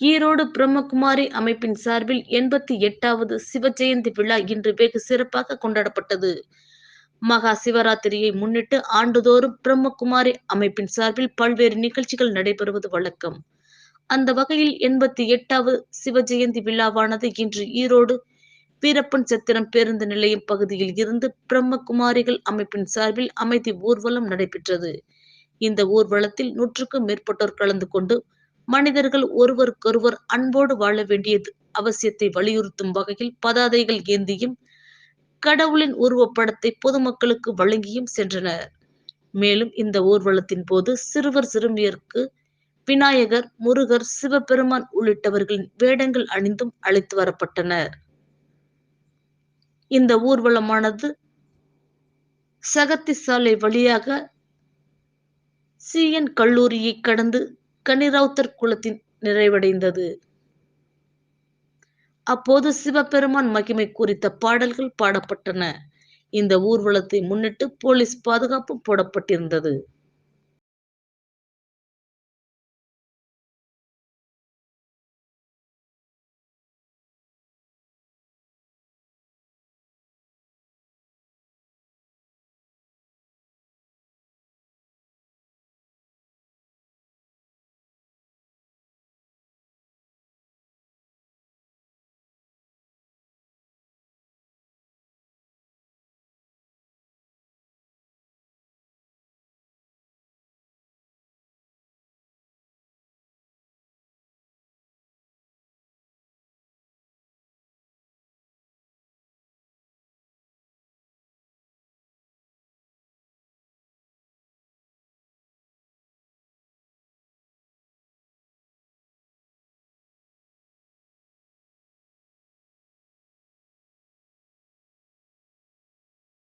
ஈரோடு பிரம்மகுமாரி அமைப்பின் சார்பில் எண்பத்தி எட்டாவது சிவ ஜெயந்தி விழா இன்று வெகு சிறப்பாக கொண்டாடப்பட்டது. மகா சிவராத்திரியை முன்னிட்டு ஆண்டுதோறும் பிரம்மகுமாரி அமைப்பின் சார்பில் பல்வேறு நிகழ்ச்சிகள் நடைபெறுவது வழக்கம். அந்த வகையில் எண்பத்தி எட்டாவது சிவ ஜெயந்தி விழாவானது இன்று ஈரோடு வீரப்பன் சத்திரம் பேருந்து நிலையம் பகுதியில் இருந்து பிரம்மகுமாரிகள் அமைப்பின் சார்பில் அமைதி ஊர்வலம் நடைபெற்றது. இந்த ஊர்வலத்தில் நூற்றுக்கும் மேற்பட்டோர் கலந்து கொண்டு மனிதர்கள் ஒருவருக்கொருவர் அன்போடு வாழ வேண்டியது அவசியத்தை வலியுறுத்தும் வகையில் பதாதைகள் ஏந்தியும் கடவுளின் உருவப்படத்தை பொதுமக்களுக்கு வழங்கியும் சென்றனர். மேலும் இந்த ஊர்வலத்தின் போது சிறுவர் சிறுமியருக்கு விநாயகர் முருகர் சிவபெருமான் உள்ளிட்டவர்களின் வேடங்கள் அணிந்தும் அழைத்து வரப்பட்டனர். இந்த ஊர்வலமானது சகத்தி சாலை வழியாக சிஎன் கல்லூரியை கடந்து கனிராவுத்தர் குலத்தின் நிறைவடைந்தது. அப்போது சிவபெருமான் மகிமை குறித்த பாடல்கள் பாடப்பட்டன. இந்த ஊர்வலத்தை முன்னிட்டு போலீஸ் பாதுகாப்பு போடப்பட்டிருந்தது.